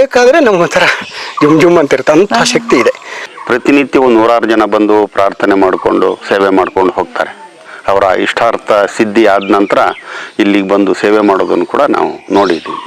ಮಾಡಬೇಕಾದ್ರೆ ನಮ್ಗೆ ಒಂಥರ ಜುಮ್ ಜುಮ್ ಅಂತಿರುತ್ತೆ. ಅಂಥ ಶಕ್ತಿ ಇದೆ. ಪ್ರತಿನಿತ್ಯ ಒಂದು ನೂರಾರು ಜನ ಬಂದು ಪ್ರಾರ್ಥನೆ ಮಾಡಿಕೊಂಡು ಸೇವೆ ಮಾಡ್ಕೊಂಡು ಹೋಗ್ತಾರೆ. ಅವರ ಇಷ್ಟಾರ್ಥ ಸಿದ್ಧಿ ಆದ ನಂತರ ಇಲ್ಲಿಗೆ ಬಂದು ಸೇವೆ ಮಾಡೋದನ್ನು ಕೂಡ ನಾವು ನೋಡಿದ್ದೀವಿ.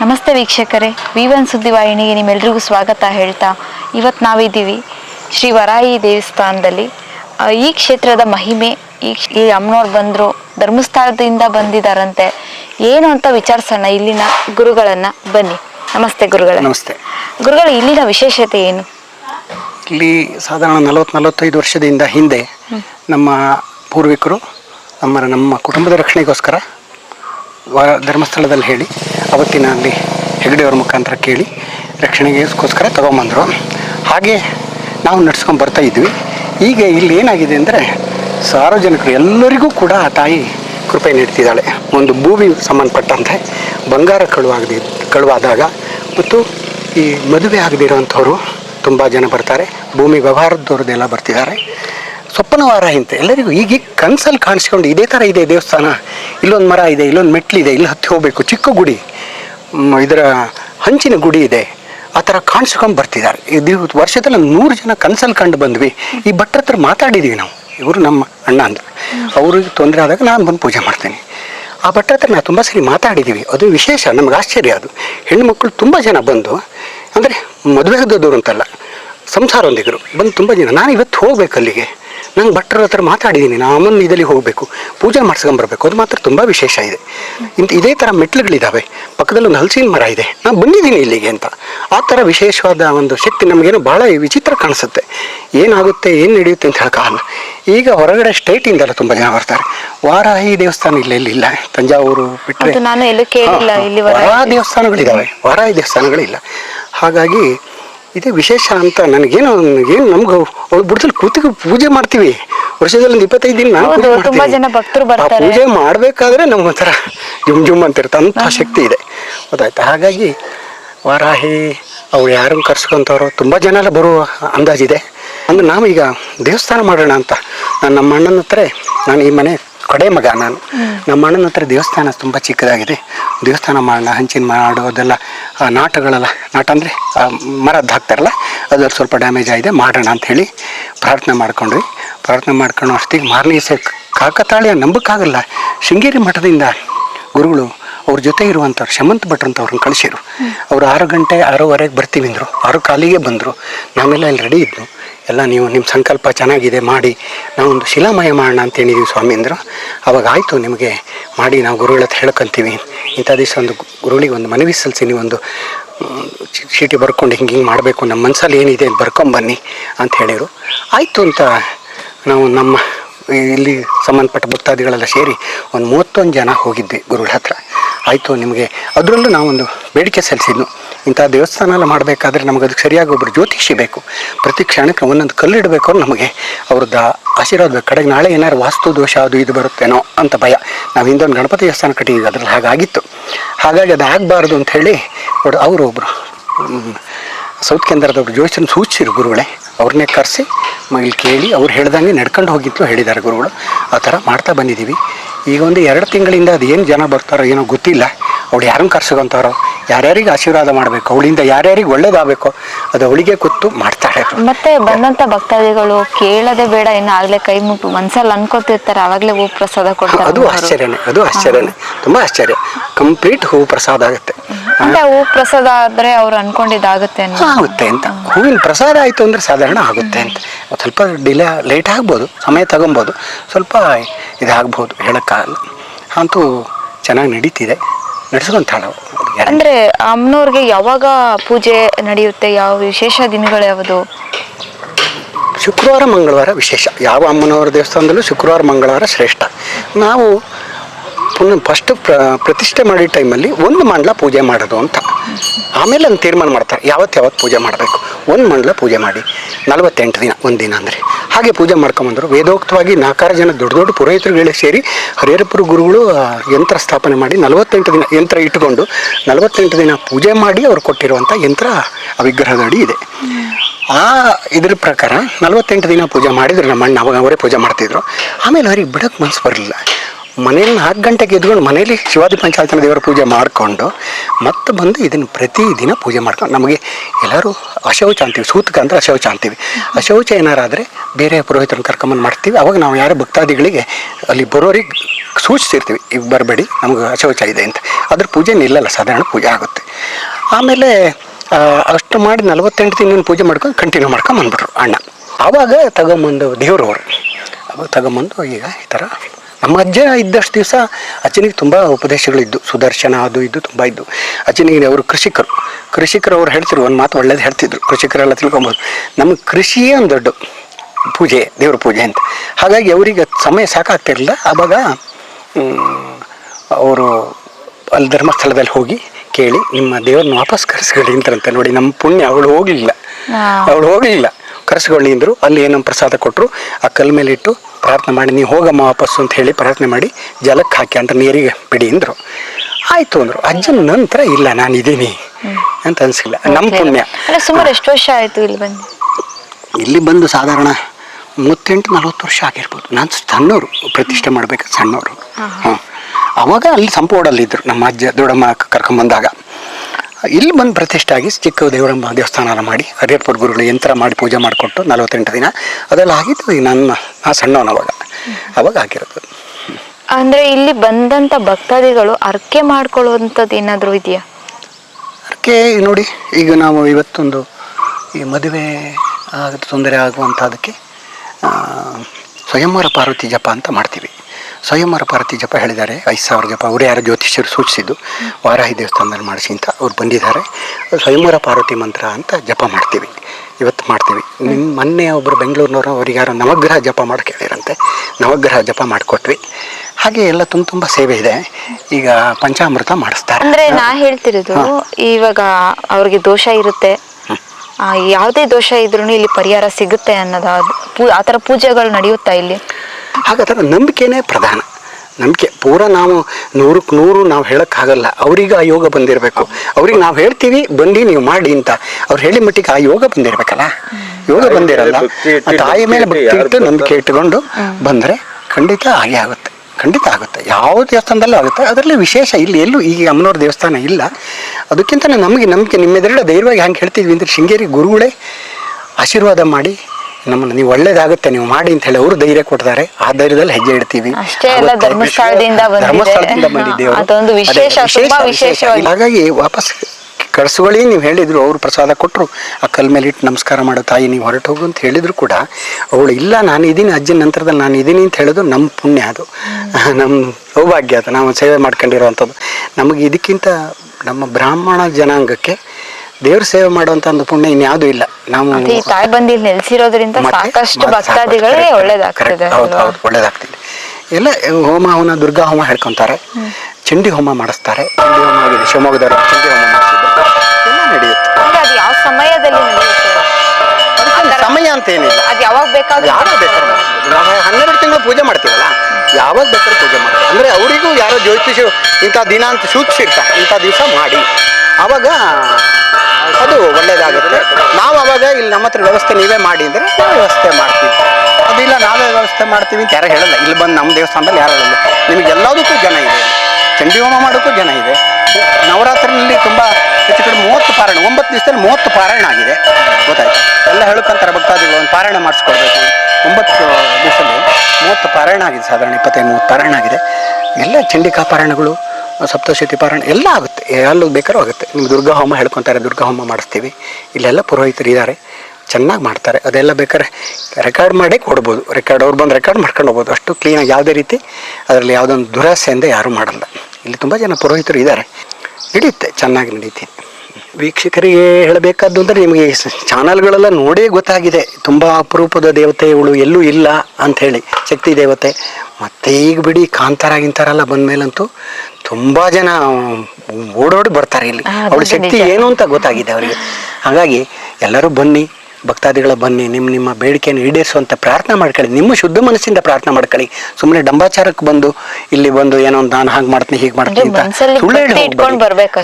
ನಮಸ್ತೆ ವೀಕ್ಷಕರೇ ವಿ ಒನ್ ಸುದ್ದಿವಾಹಿನಿಗೆ ನಿಮ್ಮೆಲ್ಲರಿಗೂ ಸ್ವಾಗತ ಹೇಳ್ತಾ ಇವತ್ತು ನಾವಿದ್ದೀವಿ ಶ್ರೀ ವರಾಯಿ ದೇವಸ್ಥಾನದಲ್ಲಿ. ಈ ಕ್ಷೇತ್ರದ ಮಹಿಮೆ ಈ ಈ ಅಮ್ಮನವ್ರು ಬಂದರು ಧರ್ಮಸ್ಥಳದಿಂದ ಬಂದಿದ್ದಾರಂತೆ ಏನು ಅಂತ ವಿಚಾರಿಸೋಣ ಇಲ್ಲಿನ ಗುರುಗಳನ್ನ ಬನ್ನಿ. ನಮಸ್ತೆ ಗುರುಗಳ. ನಮಸ್ತೆ. ಗುರುಗಳ ಇಲ್ಲಿನ ವಿಶೇಷತೆ ಏನು? ಇಲ್ಲಿ ಸಾಧಾರಣ ನಲವತ್ತು ನಲವತ್ತೈದು ವರ್ಷದಿಂದ ಹಿಂದೆ ನಮ್ಮ ಪೂರ್ವಿಕರು ನಮ್ಮ ನಮ್ಮ ಕುಟುಂಬದ ರಕ್ಷಣೆಗೋಸ್ಕರ ಧರ್ಮಸ್ಥಳದಲ್ಲಿ ಹೇಳಿ ಅವತ್ತಿನ ಅಲ್ಲಿ ಹೆಗಡೆಯವ್ರ ಮುಖಾಂತರ ಕೇಳಿ ರಕ್ಷಣೆಗೋಸ್ಕರ ತಗೊಂಬಂದರು. ಹಾಗೆ ನಾವು ನಡ್ಸ್ಕೊಂಡು ಬರ್ತಾ ಇದ್ವಿ. ಈಗ ಇಲ್ಲಿ ಏನಾಗಿದೆ ಅಂದರೆ ಸಾರ್ವಜನಿಕರು ಎಲ್ಲರಿಗೂ ಕೂಡ ಆ ತಾಯಿ ಕೃಪೆ ನೀಡ್ತಿದ್ದಾಳೆ. ಒಂದು ಭೂಮಿ ಸಂಬಂಧಪಟ್ಟಂತೆ ಬಂಗಾರ ಕಳುವಾಗದಿ ಕಳುವಾದಾಗ ಮತ್ತು ಈ ಮದುವೆ ಆಗದಿರುವಂಥವ್ರು ತುಂಬ ಜನ ಬರ್ತಾರೆ. ಭೂಮಿ ವ್ಯವಹಾರದವ್ರದ್ದೆಲ್ಲ ಬರ್ತಿದ್ದಾರೆ. ಸೊಪ್ಪನ ವಾರ ಇಂತೆ ಎಲ್ಲರಿಗೂ ಈಗ ಕನ್ಸಲ್ಲಿ ಕಾಣಿಸ್ಕೊಂಡು ಇದೇ ಥರ ಇದೆ ದೇವಸ್ಥಾನ, ಇಲ್ಲೊಂದು ಮರ ಇದೆ, ಇಲ್ಲೊಂದು ಮೆಟ್ಲಿದೆ ಇಲ್ಲಿ ಹತ್ತಿ ಹೋಗಬೇಕು. ಚಿಕ್ಕ ಗುಡಿ ಇದರ ಹಂಚಿನ ಗುಡಿ ಇದೆ. ಆ ಥರ ಕಾಣಿಸ್ಕೊಂಡು ಬರ್ತಿದ್ದಾರೆ. ಇದು ವರ್ಷದಲ್ಲಿ ನೂರು ಜನ ಕನ್ಸಲ್ಲಿ ಕಂಡು ಬಂದ್ವಿ. ಈ ಭಟ್ರ ಹತ್ರ ಮಾತಾಡಿದ್ದೀವಿ ನಾವು. ಇವರು ನಮ್ಮ ಅಣ್ಣ ಅಂತ ಅವ್ರಿಗೆ ತೊಂದರೆ ಆದಾಗ ನಾನು ಬಂದು ಪೂಜೆ ಮಾಡ್ತೀನಿ. ಆ ಭಟ್ರ ಹತ್ರ ನಾವು ತುಂಬ ಸರಿ ಮಾತಾಡಿದ್ದೀವಿ ಅದು ವಿಶೇಷ, ನಮ್ಗೆ ಆಶ್ಚರ್ಯ ಅದು. ಹೆಣ್ಣುಮಕ್ಕಳು ತುಂಬ ಜನ ಬಂದು, ಅಂದರೆ ಮದುವೆ ಆಗದವ್ರು ಅಂತಲ್ಲ ಸಂಸಾರೊಂದಿಗರು ಬಂದು ತುಂಬ ಜನ. ನಾನು ಇವತ್ತು ಹೋಗ್ಬೇಕು ಅಲ್ಲಿಗೆ ನಂಗೆ ಭಟ್ರ ಹತ್ರ ಮಾತಾಡಿದ್ದೀನಿ ನಾನು ಇದರಲ್ಲಿ ಹೋಗಬೇಕು ಪೂಜೆ ಮಾಡಿಸ್ಕೊಂಬರ್ಬೇಕು ಅದು ಮಾತ್ರ ತುಂಬ ವಿಶೇಷ ಇದೆ. ಇಂಥ ಇದೇ ಥರ ಮೆಟ್ಲುಗಳಿದ್ದಾವೆ ಪಕ್ಕದಲ್ಲಿ ಒಂದು ಹಲಸಿನ ಮರ ಇದೆ ನಾನು ಬಂದಿದ್ದೀನಿ ಇಲ್ಲಿಗೆ ಅಂತ. ಆ ಥರ ವಿಶೇಷವಾದ ಒಂದು ಶಕ್ತಿ ನಮಗೇನೋ ಭಾಳ ವಿಚಿತ್ರ ಕಾಣಿಸುತ್ತೆ. ಏನಾಗುತ್ತೆ ಏನು ನಡೆಯುತ್ತೆ ಅಂತ ಹೇಳೋಕ್ಕಾಗಲ್ಲ ಈಗ ಹೊರಗಡೆ ಸ್ಟೇಟಿಂದೆಲ್ಲ ತುಂಬ ಜನ ಬರ್ತಾರೆ. ವಾರಾಹಿ ದೇವಸ್ಥಾನ ಇಲ್ಲ ಇಲ್ಲಿಲ್ಲ ಇಲ್ಲ ತಂಜಾವೂರು ಬಿಟ್ಟರೆ ಇಲ್ಲಿ ವರಾಹಿ ವರ ದೇವಸ್ಥಾನಗಳಿದ್ದಾವೆ ವಾರಾಹಿ ದೇವಸ್ಥಾನಗಳಿಲ್ಲ. ಹಾಗಾಗಿ ಇದೇ ವಿಶೇಷ ಅಂತ ನನಗೇನು ಏನು ನಮ್ಗೆ ಅವಳು ಬಿಡ್ತಲ್ಲಿ ಕೂತಿಗೆ ಪೂಜೆ ಮಾಡ್ತೀವಿ. ವರ್ಷದಲ್ಲಿ ಒಂದು ಇಪ್ಪತ್ತೈದು ದಿನ ನಾನು ಹೌದು, ಪೂಜೆ ತುಂಬಾ ಮಾಡ್ತೀನಿ. ಜನ ಭಕ್ತರು ಆ ಬರ್ತಾರೆ. ಪೂಜೆ ಮಾಡಬೇಕಾದ್ರೆ ನಮ್ಮ ಒಂಥರ ಜುಮ್ ಜುಮ್ ಅಂತಿರುತ್ತೆ ಅಂಥ ಶಕ್ತಿ ಇದೆ. ಗೊತ್ತಾಯ್ತಾ? ಹಾಗಾಗಿ ವಾರಾಹಿ ಅವ್ರು ಯಾರನ್ನು ಕರ್ಸ್ಕೊಂತವ್ರು ತುಂಬ ಜನ ಎಲ್ಲ ಬರುವ ಅಂದಾಜಿದೆ. ಅಂದ್ರೆ ನಾವು ಈಗ ದೇವಸ್ಥಾನ ಮಾಡೋಣ ಅಂತ. ನಾನು ನಮ್ಮ ಅಣ್ಣನ ಹತ್ರ ನಾನು ಈ ಮನೆ ಕಡೆ ಮಗ ನಾನು. ನಮ್ಮ ಅಣ್ಣನ ಹತ್ರ ದೇವಸ್ಥಾನ ತುಂಬ ಚಿಕ್ಕದಾಗಿದೆ. ದೇವಸ್ಥಾನ ಮಾಡೋಣ ಹಂಚಿನ ಮಾಡೋದೆಲ್ಲ ನಾಟಗಳೆಲ್ಲ, ನಾಟ ಅಂದರೆ ಮರದ್ದು ಹಾಕ್ತಾರಲ್ಲ, ಅದ್ರಲ್ಲಿ ಸ್ವಲ್ಪ ಡ್ಯಾಮೇಜ್ ಆಗಿದೆ, ಮಾಡೋಣ ಅಂತ ಹೇಳಿ ಪ್ರಾರ್ಥನೆ ಮಾಡ್ಕೊಂಡ್ವಿ. ಪ್ರಾರ್ಥನೆ ಮಾಡ್ಕೊಂಡು ಅಷ್ಟಿಗೆ ಮಾರನೇ ದಿವಸ ಕಾಕತಾಳಿಯ ನಂಬಕ್ಕಾಗಲ್ಲ. ಶೃಂಗೇರಿ ಮಠದಿಂದ ಗುರುಗಳು ಅವ್ರ ಜೊತೆ ಇರುವಂಥವ್ರು, ಶಮಂತ್ ಭಟ್ರು ಅಂತ ಅವ್ರನ್ನ ಕಳಿಸಿರು. ಅವ್ರು ಆರು ಗಂಟೆ ಆರೂವರೆಗೆ ಬರ್ತೀವಿ ಅಂದರು. ಆರು ಕಾಲಿಗೆ ಬಂದರು. ನಾವೆಲ್ಲ ಅಲ್ಲಿ ರೆಡಿ ಇದ್ವು. ಎಲ್ಲ ನೀವು ನಿಮ್ಮ ಸಂಕಲ್ಪ ಚೆನ್ನಾಗಿದೆ, ಮಾಡಿ. ನಾವೊಂದು ಶಿಲಾಮಯ ಮಾಡೋಣ ಅಂತ ಹೇಳಿದ್ದೀವಿ ಸ್ವಾಮೀಂದ್ರ ಅವಾಗ ಆಯಿತು ನಿಮಗೆ ಮಾಡಿ, ನಾವು ಗುರುಗಳ ಹತ್ರ ಹೇಳ್ಕೊಂತೀವಿ. ಇಂಥ ದಿವಸ ಒಂದು ಗುರುಳಿಗೆ ಒಂದು ಮನವಿ ಸಲ್ಲಿಸಿ ನೀವೊಂದು ಚೀಟಿ ಬರ್ಕೊಂಡು ಹಿಂಗೆ ಹಿಂಗೆ ಮಾಡಬೇಕು, ನಮ್ಮ ಮನಸ್ಸಲ್ಲಿ ಏನಿದೆ ಅಂತ ಬರ್ಕೊಂಬನ್ನಿ ಅಂತ ಹೇಳಿದರು. ಆಯಿತು ಅಂತ ನಾವು ನಮ್ಮ ಇಲ್ಲಿ ಸಂಬಂಧಪಟ್ಟ ಭಕ್ತಾದಿಗಳೆಲ್ಲ ಸೇರಿ ಒಂದು ಮೂವತ್ತೊಂದು ಜನ ಹೋಗಿದ್ವಿ ಗುರುಗಳ ಹತ್ರ. ಆಯಿತು, ನಿಮಗೆ ಅದರಲ್ಲೂ ನಾವೊಂದು ಬೇಡಿಕೆ ಸಲ್ಲಿಸಿದ್ನು. ಇಂಥ ದೇವಸ್ಥಾನ ಎಲ್ಲ ಮಾಡಬೇಕಾದ್ರೆ ನಮಗೆ ಅದಕ್ಕೆ ಸರಿಯಾಗಿ ಒಬ್ಬರು ಜ್ಯೋತಿಷಿ ಬೇಕು. ಪ್ರತಿ ಕ್ಷಣಕ್ಕೆ ಒಂದೊಂದು ಕಲ್ಲಿಡಬೇಕು ಅವ್ರು ನಮಗೆ ಅವ್ರದ್ದು ಆಶೀರ್ವಾದ ಬೇಕು. ಕಡೆಗೆ ನಾಳೆ ಏನಾದ್ರು ವಾಸ್ತು ದೋಷ ಅದು ಇದು ಬರುತ್ತೇನೋ ಅಂತ ಭಯ. ನಾವು ಹಿಂದೊಂದು ಗಣಪತಿ ದೇವಸ್ಥಾನ ಕಟ್ಟಿದ್ವಿ ಅದ್ರಲ್ಲಿ ಹಾಗಾಗಿತ್ತು. ಹಾಗಾಗಿ ಅದು ಆಗಬಾರ್ದು ಅಂತ ಹೇಳಿ ಅವರು ಒಬ್ಬರು ಸೌತ್ ಕೇಂದ್ರದವ್ರು ಜೋಯಿಸನ್ ಸೂಚಿಸಿರು ಗುರುಗಳೇ. ಅವ್ರನ್ನೇ ಕರೆಸಿ ಇಲ್ಲಿ ಕೇಳಿ ಅವ್ರು ಹೇಳ್ದಂಗೆ ನಡ್ಕೊಂಡು ಹೋಗಿತ್ತು ಹೇಳಿದ್ದಾರೆ ಗುರುಗಳು. ಆ ಥರ ಮಾಡ್ತಾ ಬಂದಿದ್ದೀವಿ. ಈಗ ಒಂದು ಎರಡು ತಿಂಗಳಿಂದ ಅದೇನು ಏನು ಜನ ಬರ್ತಾರೋ ಏನೋ ಗೊತ್ತಿಲ್ಲ. ಅವಳು ಯಾರನ್ನು ಕರ್ಸ್ಕೊಂತಾರೋ ಯಾರ್ಯಾರಿಗೆ ಆಶೀರ್ವಾದ ಮಾಡಬೇಕು ಅವಳಿಂದ ಯಾರ್ಯಾರಿಗೆ ಒಳ್ಳೇದಾಗಬೇಕು ಅದು ಅವಳಿಗೆ ಗೊತ್ತು ಮಾಡ್ತಾಳೆ ಮತ್ತೆ ಬಂದಂತ ಭಕ್ತಾದಿಗಳು ಕೇಳದೆ ಬೇಡ ಇನ್ನು ಆಗ್ಲೇ ಕೈ ಮುಟ್ಟು ಮನ್ಸಲ್ಲಿ ಅನ್ಕೋತಿರ್ತಾರೆ ಆವಾಗಲೇ ಹೂ ಪ್ರಸಾದ ಕೊಡ್ತಾರೆ ಅದು. ಆಶ್ಚರ್ಯನೇ ಅದು ಆಶ್ಚರ್ಯನೇ ತುಂಬ ಆಶ್ಚರ್ಯ. ಕಂಪ್ಲೀಟ್ ಹೂ ಪ್ರಸಾದ ಆಗುತ್ತೆ. ಅಂದ್ರೆ ಹೂ ಪ್ರಸಾದ ಆದ್ರೆ ಅವ್ರು ಅನ್ಕೊಂಡಿದ್ದಾಗುತ್ತೆ ಆಗುತ್ತೆ ಅಂತ. ಹೂವಿನ ಪ್ರಸಾದ ಆಯಿತು ಅಂದರೆ ಸಾಧಾರಣ ಆಗುತ್ತೆ ಅಂತ. ಸ್ವಲ್ಪ ಡಿಲೇ ಲೇಟ್ ಆಗ್ಬೋದು ಸಮಯ ತಗೊಬೋದು. ಸ್ವಲ್ಪ ಇದಾಗ್ಬೋದು ಹೇಳೋಕ್ಕಾಗಲ್ಲ ಅಂತೂ. ಚೆನ್ನಾಗಿ ನಡೀತಿದೆ. ನಡೆಸ್ಕೊಂತಾಳು ಅಂದ್ರೆ ಅಮ್ಮನವ್ರಿಗೆ ಯಾವಾಗ ಪೂಜೆ ನಡೆಯುತ್ತೆ? ಯಾವ ವಿಶೇಷ ದಿನಗಳು ಯಾವುದು? ಶುಕ್ರವಾರ ಮಂಗಳವಾರ ವಿಶೇಷ. ಯಾವ ಅಮ್ಮನವರ ದೇವಸ್ಥಾನದಲ್ಲೂ ಶುಕ್ರವಾರ ಮಂಗಳವಾರ ಶ್ರೇಷ್ಠ. ನಾವು ಪುನಃ ಫಸ್ಟ್ ಪ್ರ, ಪ್ರತಿಷ್ಠೆ ಮಾಡಿದ ಟೈಮಲ್ಲಿ ಒಂದು ಮಂಡಲ ಪೂಜೆ ಮಾಡೋದು ಅಂತ. ಆಮೇಲೆ ಒಂದು ತೀರ್ಮಾನ ಮಾಡ್ತಾರೆ ಯಾವತ್ತು ಯಾವತ್ತು ಪೂಜೆ ಮಾಡಬೇಕು? ಒಂದು ಮಂಡಲ ಪೂಜೆ ಮಾಡಿ, ನಲವತ್ತೆಂಟು ದಿನ, ಒಂದು ದಿನ ಅಂದರೆ. ಹಾಗೆ ಪೂಜೆ ಮಾಡ್ಕೊಂಬಂದರು ವೇದೋಕ್ತವಾಗಿ ನಾಲ್ಕಾರು ಜನ ದೊಡ್ಡ ದೊಡ್ಡ ಪುರೋಹಿತರುಗಳೇ ಸೇರಿ ಹರಿಹರಪುರ ಗುರುಗಳು ಯಂತ್ರ ಸ್ಥಾಪನೆ ಮಾಡಿ ನಲವತ್ತೆಂಟು ದಿನ, ಯಂತ್ರ ಇಟ್ಟುಕೊಂಡು ನಲವತ್ತೆಂಟು ದಿನ ಪೂಜೆ ಮಾಡಿ ಅವರು ಕೊಟ್ಟಿರುವಂಥ ಯಂತ್ರ ಆ ವಿಗ್ರಹದ ಇದೆ. ಆ ಇದ್ರ ಪ್ರಕಾರ ನಲವತ್ತೆಂಟು ದಿನ ಪೂಜೆ ಮಾಡಿದ್ರು ನಮ್ಮ ಅಣ್ಣ, ಅವಾಗ ಅವರೇ ಪೂಜೆ ಮಾಡ್ತಿದ್ರು. ಆಮೇಲೆ ಅವ್ರಿಗೆ ಬಿಡೋಕ್ಕೆ ಮನಸ್ಸು ಬರಲಿಲ್ಲ. ಮನೇಲಿ ನಾಲ್ಕು ಗಂಟೆಗೆ ಎದ್ಕೊಂಡು ಮನೇಲಿ ಶಿವಾಜಿ ಪಂಚಾಯತನ ದೇವರ ಪೂಜೆ ಮಾಡಿಕೊಂಡು ಮತ್ತೆ ಬಂದು ಇದನ್ನು ಪ್ರತಿದಿನ ಪೂಜೆ ಮಾಡ್ಕೊಂಡು ನಮಗೆ ಎಲ್ಲರೂ ಅಶೌಚ ಅಂತೀವಿ, ಸೂತಕ ಅಂದರೆ ಅಶೌಚ ಅಂತೀವಿ. ಅಶೌಚ ಏನಾರಾದರೆ ಬೇರೆ ಪುರೋಹಿತರನ್ನು ಕರ್ಕೊಂಬಂದು ಮಾಡ್ತೀವಿ. ಅವಾಗ ನಾವು ಯಾರು ಭಕ್ತಾದಿಗಳಿಗೆ ಅಲ್ಲಿ ಬರೋರಿಗೆ ಸೂಚಿಸಿರ್ತೀವಿ ಈಗ ಬರಬೇಡಿ, ನಮಗೆ ಅಶೌಚ ಇದೆ ಅಂತ. ಅದ್ರ ಪೂಜೆ ನಿಲ್ಲಲ್ಲ, ಸಾಧಾರಣ ಪೂಜೆ ಆಗುತ್ತೆ. ಆಮೇಲೆ ಅಷ್ಟು ಮಾಡಿ ನಲವತ್ತೆಂಟು ದಿನ ಪೂಜೆ ಮಾಡ್ಕೊಂಡು ಕಂಟಿನ್ಯೂ ಮಾಡ್ಕೊಂಡು ಬಂದ್ಬಿಟ್ರು ಅಣ್ಣ. ಆವಾಗ ತಗೊಂಬಂದು ದೇವ್ರವ್ರು. ತಗೊಂಬಂದು ಈಗ ಈ ಥರ ನಮ್ಮ ಅಜ್ಜ ಇದ್ದಷ್ಟು ದಿವಸ ಅಜ್ಜನಿಗೆ ತುಂಬ ಉಪದೇಶಗಳಿದ್ದು ಸುದರ್ಶನ ಅದು ಇದ್ದು ತುಂಬ ಇದ್ದು. ಅಜ್ಜನಿಗೆ ಅವರು ಕೃಷಿಕರು. ಕೃಷಿಕರು ಅವ್ರು ಹೇಳ್ತಿರು ಒಂದು ಮಾತು ಒಳ್ಳೇದು ಹೇಳ್ತಿದ್ರು. ಕೃಷಿಕರೆಲ್ಲ ತಿಳ್ಕೊಬೋದು. ನಮ್ಮ ಕೃಷಿಯೇ ಒಂದು ದೊಡ್ಡ ಪೂಜೆ ದೇವ್ರ ಪೂಜೆ ಅಂತ. ಹಾಗಾಗಿ ಅವರಿಗೆ ಸಮಯ ಸಾಕಾಗ್ತಿರಲಿಲ್ಲ. ಆವಾಗ ಅವರು ಅಲ್ಲಿ ಧರ್ಮಸ್ಥಳದಲ್ಲಿ ಹೋಗಿ ಕೇಳಿ ನಿಮ್ಮ ದೇವ್ರನ್ನ ವಾಪಸ್ ಕರೆಸ್ಕೊಳ್ಳಿ ಅಂತಂತ ನೋಡಿ ನಮ್ಮ ಪುಣ್ಯ ಅವಳು ಹೋಗಲಿಲ್ಲ. ಅವಳು ಹೋಗಲಿಲ್ಲ. ಕರೆಸ್ಕೊಳ್ಳಿ ಅಂದರು. ಅಲ್ಲಿ ಏನೋ ಪ್ರಸಾದ ಕೊಟ್ಟರು ಆ ಕಲ್ ಮೇಲೆ ಇಟ್ಟು ಪ್ರಾರ್ಥನೆ ಮಾಡಿ ನೀವು ಹೋಗಮ್ಮ ವಾಪಸ್ಸು ಅಂತ ಹೇಳಿ ಪ್ರಾರ್ಥನೆ ಮಾಡಿ ಜಲಕ್ಕೆ ಹಾಕಿ ಅಂತ ನೀರಿಗೆ ಬಿಡಿ ಅಂದರು. ಆಯಿತು ಅಂದರು. ಅಜ್ಜನ ನಂತರ ಇಲ್ಲ ನಾನು ಇದ್ದೀನಿ ಅಂತ ಅನಿಸಿಲ್ಲ. ನಮ್ಮ ಪುಣ್ಯ. ಸುಮಾರು ಎಷ್ಟು ವರ್ಷ ಆಯ್ತು ಇಲ್ಲಿ ಬಂದು? ಇಲ್ಲಿ ಬಂದು ಸಾಧಾರಣ ಮೂವತ್ತೆಂಟು ನಲ್ವತ್ತು ವರ್ಷ ಆಗಿರ್ಬೋದು. ನಾನು ಸಣ್ಣವರು ಪ್ರತಿಷ್ಠೆ ಮಾಡಬೇಕು ಸಣ್ಣವರು ಹಾಂ ಅವಾಗ ಅಲ್ಲಿ ಸಂಪೋಡಲ್ಲಿ ಇದ್ರು ನಮ್ಮ ಅಜ್ಜ ದೊಡ್ಡಮ್ಮ ಕರ್ಕೊಂಬಂದಾಗ. ಇಲ್ಲಿ ಬಂದು ಪ್ರತಿಷ್ಠೆ ಆಗಿ ಚಿಕ್ಕ ದೇವರಮ್ಮ ದೇವಸ್ಥಾನ ಮಾಡಿ ಹರಿಯಪ್ಪ ಗುರುಗಳು ಯಂತ್ರ ಮಾಡಿ ಪೂಜೆ ಮಾಡಿಕೊಟ್ಟು ನಲವತ್ತೆಂಟು ದಿನ ಅದೆಲ್ಲ ಆಗಿತ್ತು ನನ್ನ ಆ ಸಣ್ಣವನ ಅವಾಗ. ಅವಾಗ ಆಗಿರೋದು. ಅಂದ್ರೆ ಇಲ್ಲಿ ಬಂದಂತ ಭಕ್ತಾದಿಗಳು ಅರ್ಕೆ ಮಾಡ್ಕೊಳ್ಳುವಂಥದ್ದು ಏನಾದರೂ ಇದೆಯಾ? ಅರ್ಕೆ ನೋಡಿ ಈಗ ನಾವು ಇವತ್ತೊಂದು ಈ ಮದುವೆ ಆಗ ತೊಂದರೆ ಆಗುವಂಥದ್ದಕ್ಕೆ ಸ್ವಯಂವರ ಪಾರ್ವತಿ ಜಪ ಅಂತ ಮಾಡ್ತೀವಿ. ಸ್ವಯಂವರ ಪಾರ್ವತಿ ಜಪ ಹೇಳಿದ್ದಾರೆ. ಐದು ಸಾವಿರ ಜಪ. ಅವರು ಯಾರು ಜ್ಯೋತಿಷ್ಯರು ಸೂಚಿಸಿದ್ದು. ವಾರಾಹಿ ದೇವಸ್ಥಾನದಲ್ಲಿ ಮಾಡಿಸಿ ಅಂತ ಅವ್ರು ಬಂದಿದ್ದಾರೆ. ಸ್ವಯಂವರ ಪಾರ್ವತಿ ಮಂತ್ರ ಅಂತ ಜಪ ಮಾಡ್ತೀವಿ. ಇವತ್ತು ಮಾಡ್ತೀವಿ. ನಿಮ್ಮ ಮೊನ್ನೆ ಒಬ್ಬರು ಬೆಂಗಳೂರಿನವರು ಅವ್ರಿಗೆ ಯಾರು ನವಗ್ರಹ ಜಪ ಮಾಡಿ ಕೇಳಿರಂತೆ ನವಗ್ರಹ ಜಪ ಮಾಡಿಕೊಟ್ವಿ. ಹಾಗೆ ಎಲ್ಲ ತುಂಬ ತುಂಬ ಸೇವೆ ಇದೆ. ಈಗ ಪಂಚಾಮೃತ ಮಾಡಿಸ್ತಾರೆ. ಅಂದ್ರೆ ನಾ ಹೇಳ್ತಿರೋದು ಇವಾಗ ಅವ್ರಿಗೆ ದೋಷ ಇರುತ್ತೆ. ಯಾವುದೇ ದೋಷ ಇದ್ರೂ ಇಲ್ಲಿ ಪರಿಹಾರ ಸಿಗುತ್ತೆ ಅನ್ನೋದು ಆ ಥರ ಪೂಜೆಗಳು ನಡೆಯುತ್ತಾ ಇಲ್ಲಿ? ಹಾಗಾದ್ರೆ ನಂಬಿಕೆನೇ ಪ್ರಧಾನ. ನಂಬಿಕೆ ಪೂರ ನಾವು ನೂರಕ್ಕೆ ನೂರು ನಾವು ಹೇಳೋಕ್ಕಾಗಲ್ಲ ಅವ್ರಿಗೆ ಆ ಯೋಗ ಬಂದಿರಬೇಕು. ಅವ್ರಿಗೆ ನಾವು ಹೇಳ್ತೀವಿ ಬಂದು ನೀವು ಮಾಡಿ ಅಂತ. ಅವ್ರು ಹೇಳಿ ಮಟ್ಟಿಗೆ ಆ ಯೋಗ ಬಂದಿರಬೇಕಲ್ಲ? ಯೋಗ ಬಂದಿರಲ್ಲ? ತಾಯಿ ಮೇಲೆ ಭಕ್ತಿ ಇಟ್ಟು, ನಂಬಿಕೆ ಇಟ್ಟುಕೊಂಡು ಬಂದರೆ ಖಂಡಿತ ಹಾಗೆ ಆಗುತ್ತೆ. ಖಂಡಿತ ಆಗುತ್ತೆ. ಯಾವ ದೇವಸ್ಥಾನದಲ್ಲೂ ಆಗುತ್ತೆ. ಅದರಲ್ಲಿ ವಿಶೇಷ ಇಲ್ಲಿ ಎಲ್ಲೂ ಈಗ ಅಮ್ಮನವ್ರ ದೇವಸ್ಥಾನ ಇಲ್ಲ. ಅದಕ್ಕಿಂತ ನಮಗೆ ನಂಬಿಕೆ ನಿಮ್ಮೆದುರುಗಡೆ ಧೈರ್ಯವಾಗಿ ಹಂಗೆ ಹೇಳ್ತಿದ್ವಿ ಅಂದರೆ ಶೃಂಗೇರಿ ಗುರುಗಳೇ ಆಶೀರ್ವಾದ ಮಾಡಿ ನಮ್ಮನ್ನು ನೀವು ಒಳ್ಳೇದಾಗುತ್ತೆ ನೀವು ಮಾಡಿ ಅಂತ ಹೇಳಿ ಅವರು ಧೈರ್ಯ ಕೊಡ್ತಾರೆ ಆ ಧೈರ್ಯದಲ್ಲಿ ಹೆಜ್ಜೆ ಇಡ್ತೀವಿ ಅಷ್ಟೇ ಅಲ್ಲ, ಅವತ್ತೇ ಧರ್ಮಸ್ಥಳದಿಂದ ಬಂದಿದೆ. ಧರ್ಮಸ್ಥಳದಿಂದ ಹಾ, ಬಂದಿದ್ದೇವೆ ಅವರು. ಅದೊಂದು ಅದೇ, ವಿಶೇಷ, ತುಂಬಾ ವಿಶೇಷವಾಗಿ. ಹಾಗಾಗಿ ವಾಪಸ್ ಕಳಿಸುವಳಿ ನೀವು ಹೇಳಿದ್ರು ಅವರು ಪ್ರಸಾದ ಕೊಟ್ಟರು ಆ ಕಲ್ ಮೇಲೆ ಇಟ್ಟು ನಮಸ್ಕಾರ ಮಾಡೋ ತಾಯಿ ನೀವು ಹೊರಟು ಹೋಗು ಅಂತ ಹೇಳಿದ್ರು ಕೂಡ ಅವಳು ಇಲ್ಲ ನಾನು ಇದ್ದೀನಿ ಅಜ್ಜನ ನಂತರದಲ್ಲಿ ನಾನು ಇದ್ದೀನಿ ಅಂತ ಹೇಳೋದು ನಮ್ಮ ಪುಣ್ಯ ಅದು ನಮ್ಮ ಸೌಭಾಗ್ಯ ಅದು ನಾವು ಸೇವೆ ಮಾಡ್ಕೊಂಡಿರೋವಂಥದ್ದು ನಮಗೆ ಇದಕ್ಕಿಂತ ನಮ್ಮ ಬ್ರಾಹ್ಮಣ ಜನಾಂಗಕ್ಕೆ ದೇವ್ರ ಸೇವೆ ಮಾಡುವಂತ ಒಂದು ಪುಣ್ಯ ಇನ್ಯಾವುದು ಇಲ್ಲ. ನಾವು ಮತ್ತೆ ಈ ತಾಯಿ ಬಂದು ಇಲ್ಲಿ ನೆಲೆಸಿರೋದ್ರಿಂದ ಮತ್ತೆ ಸಾಕಷ್ಟು ಮತ್ತೆ correct, ಒಳ್ಳೇದಾಗ್ತದೆ ಹೌದು ಹೌದು ಒಳ್ಳೇದಾಗ್ತಿದೆ. ಎಲ್ಲ ಹೋಮ ಹವನ ದುರ್ಗಾ ಹೋಮ ಹೇಳ್ಕೊಂತಾರೆ. ಚಂಡಿ ಹೋಮ ಮಾಡಿಸ್ತಾರೆ. ಚಂಡಿ ಹೋಮ ಆಗಿದೆ. ಶಿವಮೊಗ್ಗದವರು ಚಂಡಿ ಹೋಮ ಮಾಡಿಸಿದ್ರು ಎಲ್ಲ ನಡೆಯುತ್ತೆ. ಅಂದ್ರೆ ಅದು ಯಾವ ಸಮಯದಲ್ಲಿ ನಡೆಯುತ್ತೆ? ಅದಕ್ಕೆ ಸಮಯ ಅಂತ ಏನಿಲ್ಲ. ಅದು ಯಾವಾಗ ಬೇಕಾದ್ರೂ ಯಾರು ಬೇಕಾದ್ರೂ ಮಾಡ್ಬೋದು. ನಾವು ಹನ್ನೆರಡು ತಿಂಗಳು ಪೂಜೆ ಮಾಡ್ತೀವಲ್ಲ? ಯಾವಾಗ ಬೇಕಾದ್ರೂ ಪೂಜೆ ಮಾಡ್ತಾರೆ ಅಂದರೆ ಅವರಿಗೂ ಯಾರೋ ಜ್ಯೋತಿಷ ಇಂಥ ದಿನ ಅಂತ ಸೂಚಿಸಿರ್ತಾರೆ. ಇಂಥ ದಿವಸ ಮಾಡಿ. ಆವಾಗ ಅದು ಒಳ್ಳೇದಾಗುತ್ತೆ. ನಾವು ಅವಾಗ ಇಲ್ಲಿ ನಮ್ಮ ಹತ್ರ ವ್ಯವಸ್ಥೆ ನೀವೇ ಮಾಡಿ ಅಂದರೆ ನಾವು ವ್ಯವಸ್ಥೆ ಮಾಡ್ತೀವಿ. ಅದಿಲ್ಲ ನಾವೇ ವ್ಯವಸ್ಥೆ ಮಾಡ್ತೀವಿ ಅಂತ ಯಾರು ಹೇಳಲ್ಲ. ಇಲ್ಲಿ ಬಂದು ನಮ್ಮ ದೇವಸ್ಥಾನದಲ್ಲಿ ಯಾರು ಹೇಳಲ್ಲ. ನಿಮಗೆ ಎಲ್ಲದಕ್ಕೂ ಜನ ಇದೆ. ಚಂಡಿ ಹೋಮ ಮಾಡೋಕ್ಕೂ ಜನ ಇದೆ. ನವರಾತ್ರಿನಲ್ಲಿ ತುಂಬ ಹೆಚ್ಚು ಕಡಿಮೆ ಮೂವತ್ತು ಪಾರಾಯಣ, ಒಂಬತ್ತು ದಿವಸದಲ್ಲಿ ಮೂವತ್ತು ಪಾರಾಯಣ ಆಗಿದೆ. ಗೊತ್ತಾಯ್ತು? ಎಲ್ಲ ಹೇಳ್ಕೊಂತಾರೆ ಭಕ್ತಾದಿಗಳು, ಒಂದು ಪಾರಾಯಣ ಮಾಡಿಸ್ಕೊಡ್ಬೇಕು. ಒಂಬತ್ತು ದಿವಸದಲ್ಲಿ ಮೂವತ್ತು ಪಾರಾಯಣ ಆಗಿದೆ, ಸಾಧಾರಣ ಇಪ್ಪತ್ತೈದು, ಮೂವತ್ತು ಪಾರಾಯಣ ಆಗಿದೆ. ಎಲ್ಲ ಚಂಡಿಕಾ ಪಾರಾಯಣಗಳು ಸಪ್ತಶತಿ ಪಾರಾಯಣ ಎಲ್ಲ ಆಗುತ್ತೆ. ಎಲ್ಲೂ ಬೇಕಾದ್ರೂ ಆಗುತ್ತೆ. ನಿಮ್ಗೆ ದುರ್ಗಾ ಹೋಮ ಹೇಳ್ಕೊತಾರೆ, ದುರ್ಗಾ ಹೋಮ ಮಾಡಿಸ್ತೀವಿ. ಇಲ್ಲೆಲ್ಲ ಪುರೋಹಿತರು ಇದ್ದಾರೆ ಚೆನ್ನಾಗಿ ಮಾಡ್ತಾರೆ. ಅದೆಲ್ಲ ಬೇಕಾದ್ರೆ ರೆಕಾರ್ಡ್ ಮಾಡೇ ಕೊಡ್ಬೋದು. ರೆಕಾರ್ಡ್ ಅವ್ರು ಬಂದು ರೆಕಾರ್ಡ್ ಮಾಡ್ಕೊಂಡು ಹೋಗ್ಬೋದು. ಅಷ್ಟು ಕ್ಲೀನಾಗಿ ಯಾವುದೇ ರೀತಿ ಅದರಲ್ಲಿ ಯಾವುದೊಂದು ದುರಾಸೆಯಿಂದ ಯಾರೂ ಮಾಡಲ್ಲ. ಇಲ್ಲಿ ತುಂಬ ಜನ ಪುರೋಹಿತರು ಇದ್ದಾರೆ ನಡೆಯುತ್ತೆ ಚೆನ್ನಾಗಿ ನಡೀತಿದೆ ವೀಕ್ಷಕರಿಗೆ ಹೇಳಬೇಕಾದ್ದು ಅಂದರೆ ನಿಮಗೆ ಚಾನಲ್ಗಳೆಲ್ಲ ನೋಡೇ ಗೊತ್ತಾಗಿದೆ. ತುಂಬ ಅಪರೂಪದ ದೇವತೆಗಳು ಎಲ್ಲೂ ಇಲ್ಲ ಅಂಥೇಳಿ ಶಕ್ತಿ ದೇವತೆ. ಮತ್ತೆ ಈಗ ಬಿಡಿ ಕಾಂತಾರ ಗಿಂತಾರೆಲ್ಲ ಬಂದ್ಮೇಲಂತೂ ತುಂಬ ಜನ ಓಡೋಡಿ ಬರ್ತಾರೆ ಇಲ್ಲಿ. ಅವಳ ಶಕ್ತಿ ಏನು ಅಂತ ಗೊತ್ತಾಗಿದೆ ಅವರಿಗೆ. ಹಾಗಾಗಿ ಎಲ್ಲರೂ ಬನ್ನಿ. ಭಕ್ತಾದಿಗಳ ಬನ್ನಿ ನಿಮ್ಮ ನಿಮ್ಮ ಬೇಡಿಕೆಯನ್ನು ಈಡೇರಿಸುವಂತ ಪ್ರಾರ್ಥನೆ ಮಾಡ್ಕೊಳ್ಳಿ ನಿಮ್ಮ ಶುದ್ಧ ಮನಸ್ಸಿಂದ ಪ್ರಾರ್ಥನೆ ಮಾಡ್ಕೊಳ್ಳಿ. ಸುಮ್ಮನೆ ಡಂಬಾಚಾರಕ್ಕೆ ಬಂದು ಇಲ್ಲಿ ಬಂದು ಏನೋ ಒಂದು ನಾನು ಹಾಗೆ ಮಾಡ್ತೀನಿ ಹೀಗೆ ಮಾಡ್ತೀನಿ ಅಂತ ಸುಳ್ಳು ಹೇಳಿ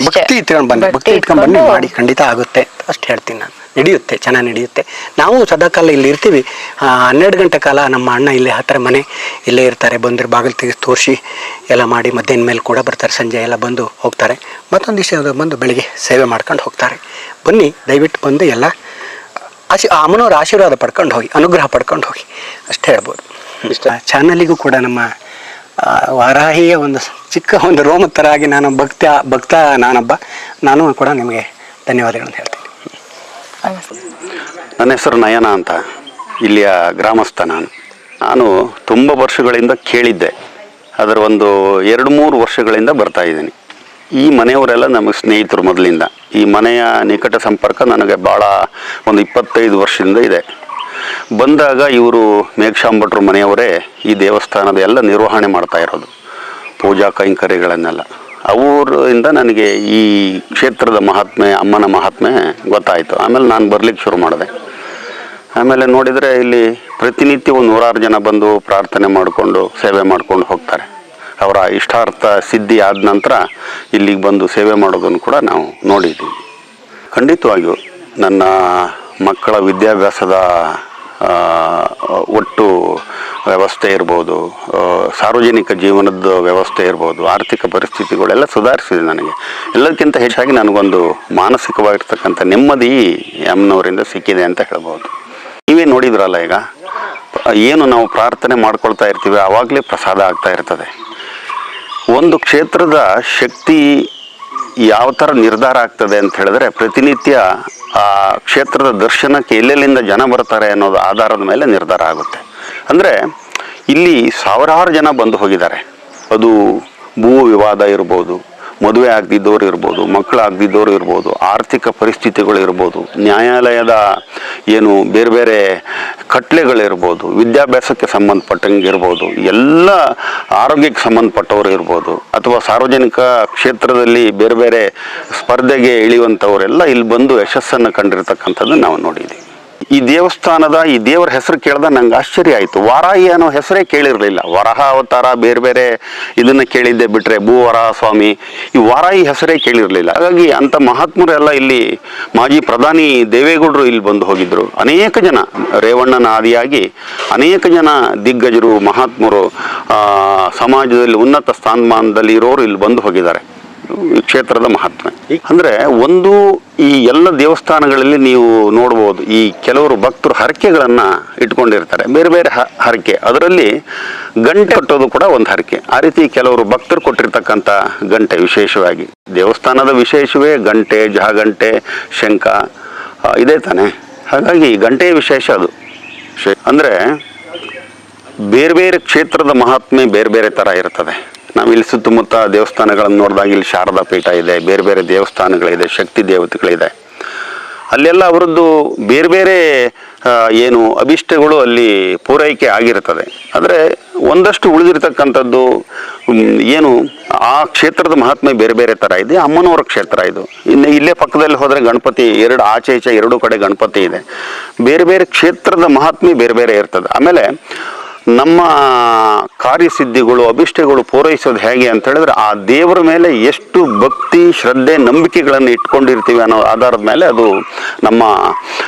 ಭಕ್ತಿ ಇಟ್ಕೊಂಡು ಬನ್ನಿ ಭಕ್ತಿ ಇಟ್ಕೊಂಡು ಬನ್ನಿ ಮಾಡಿ ಖಂಡಿತ ಆಗುತ್ತೆ. ಅಷ್ಟು ಹೇಳ್ತೀನಿ ನಾನು. ನಡೆಯುತ್ತೆ ಚೆನ್ನಾಗಿ ನಡೆಯುತ್ತೆ. ನಾವು ಸದಾಕಾಲ ಇಲ್ಲಿ ಇರ್ತೀವಿ. ಆ, ಹನ್ನೆರಡು ಗಂಟೆ ಕಾಲ ನಮ್ಮ ಅಣ್ಣ ಇಲ್ಲಿ ಹತ್ತಿರ ಮನೆ ಇಲ್ಲೇ ಇರ್ತಾರೆ ಬಂದರೆ ಬಾಗಿಲು ತೆಗೆದು ತೋರಿಸಿ ಎಲ್ಲ ಮಾಡಿ ಮಧ್ಯಾಹ್ನ ಮೇಲೆ ಕೂಡ ಬರ್ತಾರೆ ಸಂಜೆ ಎಲ್ಲ ಬಂದು ಹೋಗ್ತಾರೆ. ಮತ್ತೊಂದು ದಿವಸ ಬಂದು ಬೆಳಿಗ್ಗೆ ಸೇವೆ ಮಾಡ್ಕೊಂಡು ಹೋಗ್ತಾರೆ. ಬನ್ನಿ ದಯವಿಟ್ಟು ಬಂದು ಎಲ್ಲ ಆಶಿ ಆ ಅಮ್ಮನವ್ರ ಆಶೀರ್ವಾದ ಪಡ್ಕೊಂಡು ಹೋಗಿ ಅನುಗ್ರಹ ಪಡ್ಕೊಂಡು ಹೋಗಿ. ಅಷ್ಟೇ ಹೇಳ್ಬೋದು. ಚಾನಲಿಗೂ ಕೂಡ ನಮ್ಮ ವಾರಾಹಿಯ ಒಂದು ಚಿಕ್ಕ ಒಂದು ರೋಮತ್ತರ ಆಗಿ ನಾನು ಭಕ್ತ ಭಕ್ತ ನಾನೊಬ್ಬ. ನಾನು ಕೂಡ ನಿಮಗೆ ಧನ್ಯವಾದಗಳನ್ನು ಹೇಳ್ತೀನಿ. ನನ್ನ ಹೆಸರು ನಯನ ಅಂತ. ಇಲ್ಲಿಯ ಗ್ರಾಮಸ್ಥ ನಾನು. ನಾನು ತುಂಬ ವರ್ಷಗಳಿಂದ ಕೇಳಿದ್ದೆ. ಅದರ ಒಂದು ಎರಡು ಮೂರು ವರ್ಷಗಳಿಂದ ಬರ್ತಾ ಇದ್ದೀನಿ. ಈ ಮನೆಯವರೆಲ್ಲ ನಮಗೆ ಸ್ನೇಹಿತರು ಮೊದಲಿಂದ. ಈ ಮನೆಯ ನಿಕಟ ಸಂಪರ್ಕ ನನಗೆ ಭಾಳ ಒಂದು ಇಪ್ಪತ್ತೈದು ವರ್ಷದಿಂದ ಇದೆ. ಬಂದಾಗ ಇವರು ಮೇಘಶಾಂಭಟ್ರ ಮನೆಯವರೇ ಈ ದೇವಸ್ಥಾನದ ಎಲ್ಲ ನಿರ್ವಹಣೆ ಮಾಡ್ತಾ ಇರೋದು, ಪೂಜಾ ಕೈಂಕರ್ಯಗಳನ್ನೆಲ್ಲ. ಅವರಿಂದ ನನಗೆ ಈ ಕ್ಷೇತ್ರದ ಮಹಾತ್ಮೆ, ಅಮ್ಮನ ಮಹಾತ್ಮೆ ಗೊತ್ತಾಯಿತು. ಆಮೇಲೆ ನಾನು ಬರಲಿಕ್ಕೆ ಶುರು ಮಾಡಿದೆ. ಆಮೇಲೆ ನೋಡಿದರೆ ಇಲ್ಲಿ ಪ್ರತಿನಿತ್ಯ ಒಂದು ನೂರಾರು ಜನ ಬಂದು ಪ್ರಾರ್ಥನೆ ಮಾಡಿಕೊಂಡು, ಸೇವೆ ಮಾಡ್ಕೊಂಡು ಹೋಗ್ತಾರೆ. ಅವರ ಇಷ್ಟಾರ್ಥ ಸಿದ್ಧಿ ಆದ ನಂತರ ಇಲ್ಲಿಗೆ ಬಂದು ಸೇವೆ ಮಾಡೋದನ್ನು ಕೂಡ ನಾವು ನೋಡಿದ್ದೀವಿ. ಖಂಡಿತವಾಗಿಯೂ ನನ್ನ ಮಕ್ಕಳ ವಿದ್ಯಾಭ್ಯಾಸದ ಒಟ್ಟು ವ್ಯವಸ್ಥೆ ಇರ್ಬೋದು ಸಾರ್ವಜನಿಕ ಜೀವನದ ವ್ಯವಸ್ಥೆ ಇರ್ಬೋದು, ಆರ್ಥಿಕ ಪರಿಸ್ಥಿತಿಗಳೆಲ್ಲ ಸುಧಾರಿಸಿದೆ ನನಗೆ. ಎಲ್ಲದಕ್ಕಿಂತ ಹೆಚ್ಚಾಗಿ ನನಗೊಂದು ಮಾನಸಿಕವಾಗಿರ್ತಕ್ಕಂಥ ನೆಮ್ಮದಿ ಅಮ್ಮನವರಿಂದ ಸಿಕ್ಕಿದೆ ಅಂತ ಹೇಳ್ಬೋದು. ನೀವೇ ನೋಡಿದ್ರಲ್ಲ ಈಗ, ಏನು ನಾವು ಪ್ರಾರ್ಥನೆ ಮಾಡ್ಕೊಳ್ತಾ ಇರ್ತೀವಿ, ಆವಾಗಲೇ ಪ್ರಸಾದ ಆಗ್ತಾ ಇರ್ತದೆ. ಒಂದು ಕ್ಷೇತ್ರದ ಶಕ್ತಿ ಯಾವ ಥರ ನಿರ್ಧಾರ ಆಗ್ತದೆ ಅಂತ ಹೇಳಿದ್ರೆ ಪ್ರತಿನಿತ್ಯ ಆ ಕ್ಷೇತ್ರದ ದರ್ಶನಕ್ಕೆ ಎಲ್ಲೆಲ್ಲಿಂದ ಜನ ಬರ್ತಾರೆ ಅನ್ನೋದು ಆಧಾರದ ಮೇಲೆ ನಿರ್ಧಾರ ಆಗುತ್ತೆ. ಅಂದರೆ ಇಲ್ಲಿ ಸಾವಿರಾರು ಜನ ಬಂದು ಹೋಗಿದ್ದಾರೆ. ಅದು ಭೂ ವಿವಾದ ಇರ್ಬೋದು ಮದುವೆ ಆಗದಿದ್ದವ್ರು ಇರ್ಬೋದು ಮಕ್ಕಳು ಆಗದಿದ್ದವ್ರು ಇರ್ಬೋದು, ಆರ್ಥಿಕ ಪರಿಸ್ಥಿತಿಗಳು ಇರ್ಬೋದು, ನ್ಯಾಯಾಲಯದ ಏನು ಬೇರೆ ಬೇರೆ ಕಟ್ಲೆಗಳಿರ್ಬೋದು ವಿದ್ಯಾಭ್ಯಾಸಕ್ಕೆ ಸಂಬಂಧಪಟ್ಟಂಗೆ ಇರ್ಬೋದು, ಎಲ್ಲ ಆರೋಗ್ಯಕ್ಕೆ ಸಂಬಂಧಪಟ್ಟವರು ಇರ್ಬೋದು, ಅಥವಾ ಸಾರ್ವಜನಿಕ ಕ್ಷೇತ್ರದಲ್ಲಿ ಬೇರೆ ಬೇರೆ ಸ್ಪರ್ಧೆಗೆ ಇಳಿಯುವಂಥವರೆಲ್ಲ ಇಲ್ಲಿ ಬಂದು ಯಶಸ್ಸನ್ನು ಕಂಡಿರ್ತಕ್ಕಂಥದ್ದು ನಾವು ನೋಡಿದ್ದೀವಿ. ಈ ದೇವಸ್ಥಾನದ ಈ ದೇವರ ಹೆಸರು ಕೇಳ್ದ ನಂಗೆ ಆಶ್ಚರ್ಯ ಆಯಿತು. ವಾರಾಹಿ ಅನ್ನೋ ಹೆಸರೇ ಕೇಳಿರಲಿಲ್ಲ. ವರಹ ಅವತಾರ ಬೇರೆ ಬೇರೆ ಇದನ್ನ ಕೇಳಿದ್ದೆ ಬಿಟ್ರೆ ಭೂ ವರಾಹ ಸ್ವಾಮಿ. ಈ ವಾರಾಹಿ ಹೆಸರೇ ಕೇಳಿರಲಿಲ್ಲ. ಹಾಗಾಗಿ ಅಂಥ ಮಹಾತ್ಮರೆಲ್ಲ ಇಲ್ಲಿ ಮಾಜಿ ಪ್ರಧಾನಿ ದೇವೇಗೌಡರು ಇಲ್ಲಿ ಬಂದು ಹೋಗಿದ್ರು. ಅನೇಕ ಜನ ರೇವಣ್ಣನ ಆದಿಯಾಗಿ ಅನೇಕ ಜನ ದಿಗ್ಗಜರು, ಮಹಾತ್ಮರು ಸಮಾಜದಲ್ಲಿ ಉನ್ನತ ಸ್ಥಾನಮಾನದಲ್ಲಿ ಇರೋರು ಇಲ್ಲಿ ಬಂದು ಹೋಗಿದ್ದಾರೆ. ಕ್ಷೇತ್ರದ ಮಹಾತ್ಮೆ ಅಂದ್ರೆ ಒಂದು ಈ ಎಲ್ಲ ದೇವಸ್ಥಾನಗಳಲ್ಲಿ ನೀವು ನೋಡ್ಬೋದು ಈ ಕೆಲವರು ಭಕ್ತರು ಹರಕೆಗಳನ್ನು ಇಟ್ಕೊಂಡಿರ್ತಾರೆ. ಬೇರೆ ಬೇರೆ ಹ- ಹರಕೆ. ಅದರಲ್ಲಿ ಗಂಟೆ ಕಟ್ಟೋದು ಕೂಡ ಒಂದು ಹರಕೆ. ಆ ರೀತಿ ಕೆಲವರು ಭಕ್ತರು ಕೊಟ್ಟಿರ್ತಕ್ಕಂಥ ಗಂಟೆ ವಿಶೇಷವಾಗಿ. ದೇವಸ್ಥಾನದ ವಿಶೇಷವೇ ಗಂಟೆ ಜಹಗಂಟೆ ಶಂಖ ಇದೇ ತಾನೆ. ಹಾಗಾಗಿ ಗಂಟೆಯ ವಿಶೇಷ ಅದು. ಅಂದ್ರೆ ಬೇರೆ ಬೇರೆ ಕ್ಷೇತ್ರದ ಮಹಾತ್ಮೆ ಬೇರೆ ಬೇರೆ ಥರ ಇರ್ತದೆ. ನಾವು ಇಲ್ಲಿ ಸುತ್ತಮುತ್ತ ದೇವಸ್ಥಾನಗಳನ್ನು ನೋಡಿದಾಗ ಇಲ್ಲಿ ಶಾರದಾ ಪೀಠ ಇದೆ, ಬೇರೆ ಬೇರೆ ದೇವಸ್ಥಾನಗಳಿದೆ, ಶಕ್ತಿ ದೇವತೆಗಳಿದೆ. ಅಲ್ಲೆಲ್ಲ ಅವರದ್ದು ಬೇರೆ ಬೇರೆ ಏನು ಅಭಿಷ್ಟಗಳು ಅಲ್ಲಿ ಪೂರೈಕೆ ಆಗಿರ್ತದೆ. ಆದರೆ ಒಂದಷ್ಟು ಉಳಿದಿರ್ತಕ್ಕಂಥದ್ದು ಏನು ಆ ಕ್ಷೇತ್ರದ ಮಹಾತ್ಮೆ ಬೇರೆ ಬೇರೆ ಥರ ಇದೆ, ಅಮ್ಮನವರ ಕ್ಷೇತ್ರ ಇದು. ಇನ್ನು ಇಲ್ಲೇ ಪಕ್ಕದಲ್ಲಿ ಹೋದರೆ ಗಣಪತಿ ಎರಡು ಆಚೆ ಈಚೆ ಎರಡೂ ಕಡೆ ಗಣಪತಿ ಇದೆ. ಬೇರೆ ಬೇರೆ ಕ್ಷೇತ್ರದ ಮಹಾತ್ಮೆ ಬೇರೆ ಬೇರೆ ಇರ್ತದೆ. ಆಮೇಲೆ ನಮ್ಮ ಕಾರ್ಯಸಿದ್ಧಿಗಳು ಅಭಿಷ್ಟಗಳು ಪೂರೈಸೋದು ಹೇಗೆ ಅಂತ ಹೇಳಿದ್ರೆ ಆ ದೇವರ ಮೇಲೆ ಎಷ್ಟು ಭಕ್ತಿ, ಶ್ರದ್ಧೆ, ನಂಬಿಕೆಗಳನ್ನು ಇಟ್ಕೊಂಡಿರ್ತೀವಿ ಅನ್ನೋ ಆಧಾರದ ಮೇಲೆ ಅದು ನಮ್ಮ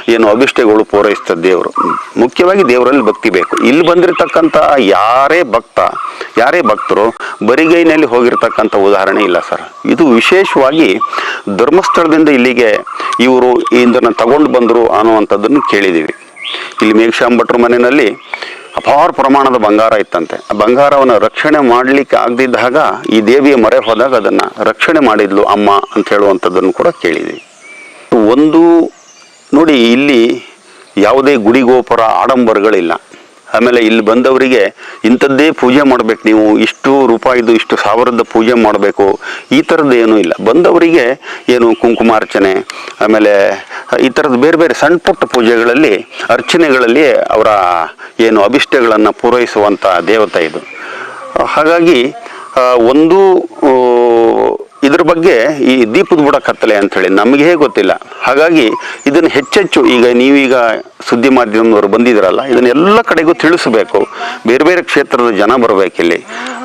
ಏನು ಅಭಿಷ್ಟಗಳು ಪೂರೈಸ್ತದೆ ದೇವರು. ಮುಖ್ಯವಾಗಿ ದೇವರಲ್ಲಿ ಭಕ್ತಿ ಬೇಕು. ಇಲ್ಲಿ ಬಂದಿರತಕ್ಕಂಥ ಯಾರೇ ಭಕ್ತ, ಯಾರೇ ಭಕ್ತರು ಬರಿಗೈನಲ್ಲಿ ಹೋಗಿರ್ತಕ್ಕಂಥ ಉದಾಹರಣೆ ಇಲ್ಲ ಸರ್. ಇದು ವಿಶೇಷವಾಗಿ ಧರ್ಮಸ್ಥಳದಿಂದ ಇಲ್ಲಿಗೆ ಇವರು ಇದನ್ನು ತಗೊಂಡು ಬಂದರು ಅನ್ನುವಂಥದ್ದನ್ನು ಕೇಳಿದ್ದೀವಿ. ಇಲ್ಲಿ ಮೇಘಶಾಂಭಟ್ರ ಮನೆಯಲ್ಲಿ ಅಪಾರ ಪ್ರಮಾಣದ ಬಂಗಾರ ಇತ್ತಂತೆ. ಆ ಬಂಗಾರವನ್ನು ರಕ್ಷಣೆ ಮಾಡಲಿಕ್ಕೆ ಆಗದಿದ್ದಾಗ ಈ ದೇವಿಯ ಮೊರೆ ಹೋದಾಗ ಅದನ್ನು ರಕ್ಷಣೆ ಮಾಡಿದ್ಲು ಅಮ್ಮ ಅಂತ ಹೇಳುವಂಥದ್ದನ್ನು ಕೂಡ ಕೇಳಿದ್ವಿ. ಒಂದು ನೋಡಿ ಇಲ್ಲಿ ಯಾವುದೇ ಗುಡಿ ಗೋಪುರ ಆಡಂಬರಗಳಿಲ್ಲ. ಆಮೇಲೆ ಇಲ್ಲಿ ಬಂದವರಿಗೆ ಇಂಥದ್ದೇ ಪೂಜೆ ಮಾಡಬೇಕು ನೀವು, ಇಷ್ಟು ರೂಪಾಯಿದು ಇಷ್ಟು ಸಾವಿರದ ಪೂಜೆ ಮಾಡಬೇಕು, ಈ ಥರದ್ದು ಏನೂ ಇಲ್ಲ. ಬಂದವರಿಗೆ ಏನು ಕುಂಕುಮಾರ್ಚನೆ, ಆಮೇಲೆ ಈ ಥರದ ಬೇರೆ ಬೇರೆ ಸಣ್ಣ ಪುಟ್ಟ ಪೂಜೆಗಳಲ್ಲಿ, ಅರ್ಚನೆಗಳಲ್ಲಿ ಅವರ ಏನು ಅಭಿಷ್ಟಗಳನ್ನು ಪೂರೈಸುವಂಥ ದೇವತೆ ಇದು. ಹಾಗಾಗಿ ಒಂದು ಇದ್ರ ಬಗ್ಗೆ ಈ ದೀಪದ ಬುಡ ಕತ್ತಲೆ ಅಂಥೇಳಿ ನಮಗೆ ಹೇಗೆ ಗೊತ್ತಿಲ್ಲ. ಹಾಗಾಗಿ, ಇದನ್ನು ಹೆಚ್ಚೆಚ್ಚು ಈಗ ನೀವೀಗ ಸುದ್ದಿ ಮಾಧ್ಯಮದವರು ಬಂದಿದ್ದೀರಲ್ಲ ಇದನ್ನೆಲ್ಲ ಕಡೆಗೂ ತಿಳಿಸಬೇಕು. ಬೇರೆ ಬೇರೆ ಕ್ಷೇತ್ರದ ಜನ ಬರಬೇಕಿಲ್ಲಿ.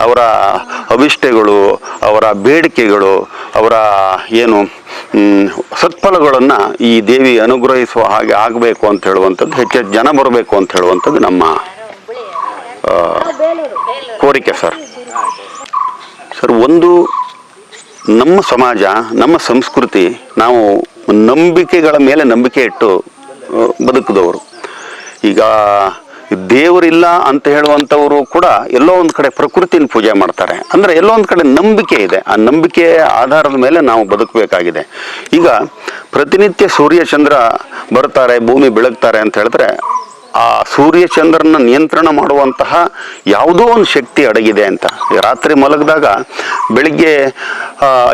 ಅವರ ಅಭಿಷ್ಟೆಗಳು, ಅವರ ಬೇಡಿಕೆಗಳು, ಅವರ ಏನು ಸತ್ಫಲಗಳನ್ನು ಈ ದೇವಿ ಅನುಗ್ರಹಿಸುವ ಹಾಗೆ ಆಗಬೇಕು ಅಂತ ಹೇಳುವಂಥದ್ದು, ಹೆಚ್ಚು ಜನ ಬರಬೇಕು ಅಂತ ಹೇಳುವಂಥದ್ದು ನಮ್ಮ ಕೋರಿಕೆ ಸರ್. ಸರ್, ಒಂದು ನಮ್ಮ ಸಮಾಜ, ನಮ್ಮ ಸಂಸ್ಕೃತಿ, ನಾವು ನಂಬಿಕೆಗಳ ಮೇಲೆ ನಂಬಿಕೆ ಇಟ್ಟು ಬದುಕಿದವರು. ಈಗ ದೇವರಿಲ್ಲ ಅಂತ ಹೇಳುವಂಥವರು ಕೂಡ ಎಲ್ಲೋ ಒಂದು ಕಡೆ ಪ್ರಕೃತಿನ ಪೂಜೆ ಮಾಡ್ತಾರೆ. ಅಂದರೆ ಎಲ್ಲೋ ಒಂದು ಕಡೆ ನಂಬಿಕೆ ಇದೆ. ಆ ನಂಬಿಕೆ ಆಧಾರದ ಮೇಲೆ ನಾವು ಬದುಕಬೇಕಾಗಿದೆ. ಈಗ ಪ್ರತಿನಿತ್ಯ ಸೂರ್ಯ ಚಂದ್ರ ಬರ್ತಾರೆ ಭೂಮಿ ಬೆಳಗ್ತಾರೆ ಅಂತ ಹೇಳಿದ್ರೆ ಆ ಸೂರ್ಯ ಚಂದ್ರನ ನಿಯಂತ್ರಣ ಮಾಡುವಂತಹ ಯಾವುದೋ ಒಂದು ಶಕ್ತಿ ಅಡಗಿದೆ ಅಂತ. ರಾತ್ರಿ ಮಲಗಿದಾಗ ಬೆಳಿಗ್ಗೆ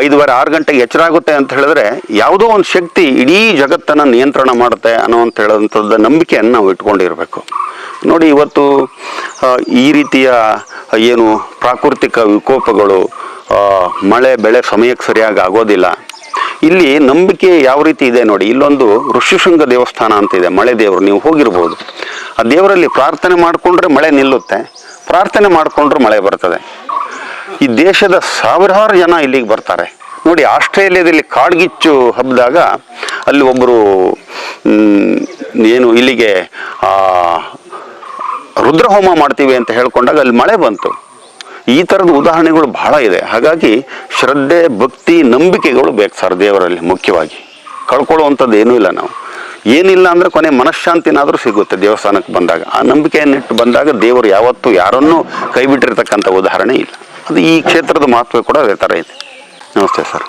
ಐದುವರೆ, ಆರು ಗಂಟೆಗೆ ಎಚ್ಚರ ಆಗುತ್ತೆ ಅಂತ ಹೇಳಿದ್ರೆ ಯಾವುದೋ ಒಂದು ಶಕ್ತಿ ಇಡೀ ಜಗತ್ತನ್ನು ನಿಯಂತ್ರಣ ಮಾಡುತ್ತೆ ಅನ್ನೋ ಅಂತ ಹೇಳುವಂಥದ್ದು ನಂಬಿಕೆಯನ್ನು ನಾವು ಇಟ್ಕೊಂಡಿರಬೇಕು. ನೋಡಿ, ಇವತ್ತು ಈ ರೀತಿಯ ಏನು ಪ್ರಾಕೃತಿಕ ವಿಕೋಪಗಳು ಮಳೆ, ಬೆಳೆ ಸಮಯಕ್ಕೆ ಸರಿಯಾಗಿ ಆಗೋದಿಲ್ಲ. ಇಲ್ಲಿ ನಂಬಿಕೆ ಯಾವ ರೀತಿ ಇದೆ ನೋಡಿ, ಇಲ್ಲೊಂದು ಋಷಿಶೃಂಗ ದೇವಸ್ಥಾನ ಅಂತ ಇದೆ, ಮಳೆ ದೇವರು, ನೀವು ಹೋಗಿರ್ಬೋದು. ಆ ದೇವರಲ್ಲಿ ಪ್ರಾರ್ಥನೆ ಮಾಡಿಕೊಂಡ್ರೆ ಮಳೆ ನಿಲ್ಲುತ್ತೆ, ಪ್ರಾರ್ಥನೆ ಮಾಡಿಕೊಂಡ್ರೆ ಮಳೆ ಬರ್ತದೆ. ಈ ದೇಶದ ಸಾವಿರಾರು ಜನ ಇಲ್ಲಿಗೆ ಬರ್ತಾರೆ. ನೋಡಿ, ಆಸ್ಟ್ರೇಲಿಯಾದಲ್ಲಿ ಕಾಡ್ಗಿಚ್ಚು ಹಬ್ಬದಾಗ ಅಲ್ಲಿ ಒಬ್ಬರು ಏನು ಇಲ್ಲಿಗೆ ರುದ್ರಹೋಮ ಮಾಡ್ತೀವಿ ಅಂತ ಹೇಳ್ಕೊಂಡಾಗ ಅಲ್ಲಿ ಮಳೆ ಬಂತು. ಈ ಥರದ ಉದಾಹರಣೆಗಳು ಬಹಳ ಇದೆ. ಹಾಗಾಗಿ ಶ್ರದ್ಧೆ, ಭಕ್ತಿ, ನಂಬಿಕೆಗಳು ಬೇಕು ಸರ್ ದೇವರಲ್ಲಿ ಮುಖ್ಯವಾಗಿ. ಕಳ್ಕೊಳ್ಳುವಂಥದ್ದು ಏನೂ ಇಲ್ಲ ನಾವು. ಏನಿಲ್ಲ ಅಂದರೆ ಕೊನೆ ಮನಃಶಾಂತಿನಾದರೂ ಸಿಗುತ್ತೆ ದೇವಸ್ಥಾನಕ್ಕೆ ಬಂದಾಗ. ಆ ನಂಬಿಕೆಯನ್ನಿಟ್ಟು ಬಂದಾಗ ದೇವರು ಯಾವತ್ತೂ ಯಾರನ್ನೂ ಕೈಬಿಟ್ಟಿರ್ತಕ್ಕಂಥ ಉದಾಹರಣೆ ಇಲ್ಲ. ಅದು ಈ ಕ್ಷೇತ್ರದ ಮಹತ್ವ ಕೂಡ ಅದೇ ಥರ ಇದೆ. ನಮಸ್ತೆ ಸರ್.